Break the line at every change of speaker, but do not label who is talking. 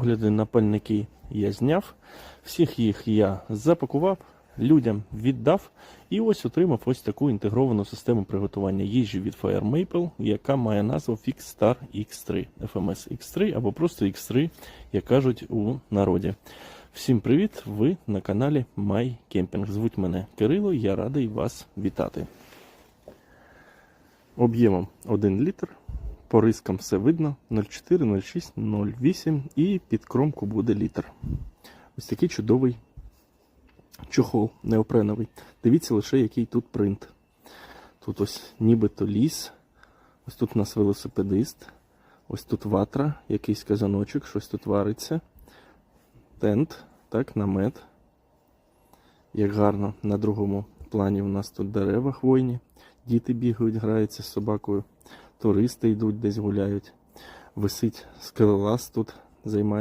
Огляди на пальники я зняв, всіх їх я запакував, людям віддав і ось отримав ось таку інтегровану систему приготування їжі від Fire Maple, яка має назву Fixstar X3, FMS X3 або просто X3, як кажуть у народі. Всім привіт! Ви на каналі My Camping. Звуть мене Кирило, я радий вас вітати. Об'ємом 1 літр. По рискам все видно 0,4, 0,6, 0,8 і під кромку буде літр. Ось такий чудовий чохол неопреновий. Дивіться лише, який тут принт. Тут ось нібито ліс. Ось тут у нас велосипедист. Ось тут ватра, якийсь казаночок, щось тут вариться. Тент, так, намет. Як гарно на другому плані у нас тут дерева хвойні. Діти бігають, граються з собакою. Туристи йдуть десь гуляють. Висить скелелаз тут, займає